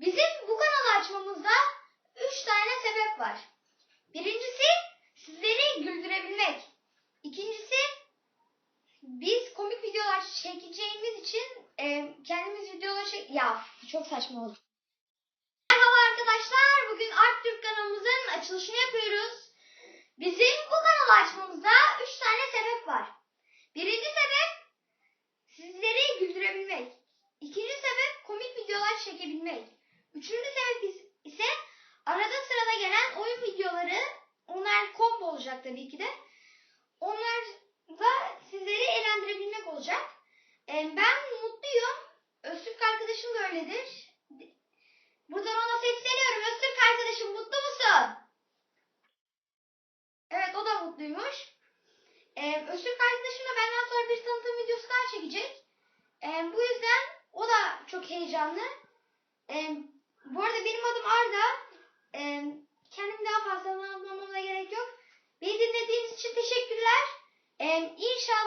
Bizim bu kanalı açmamızda üç tane sebep var. Birincisi sizleri güldürebilmek. İkincisi biz komik videolar çekeceğimiz için e, kendimiz videolar çek... Ya çok saçma oldu. Merhaba arkadaşlar. Bugün Arttürk kanalımızın açılışını yapıyoruz. Bizim bu kanalı açmamızda üç tane sebep var. Birinci sebep sizleri güldürebilmek. İkinci sebep komik videolar çekebilmek. Üçüncü sebep is- ise arada sırada gelen oyun videoları. Onlar combo olacak tabii ki de. Onlar da sizleri eğlendirebilmek olacak. Ee, Ben mutluyum. Öztürk arkadaşım da öyledir. Buradan ona sesleniyorum. Öztürk arkadaşım mutlu musun? Evet o da mutluymuş. Ee, Öztürk arkadaşım da benden sonra bir tanıtım videosu daha çekecek. Ee, bu yüzden o da çok heyecanlı. Ee, bu arada benim adım Arda. Ee, kendimi daha fazla anlatmama gerek yok. Beni dinlediğiniz için teşekkürler. Ee, inşallah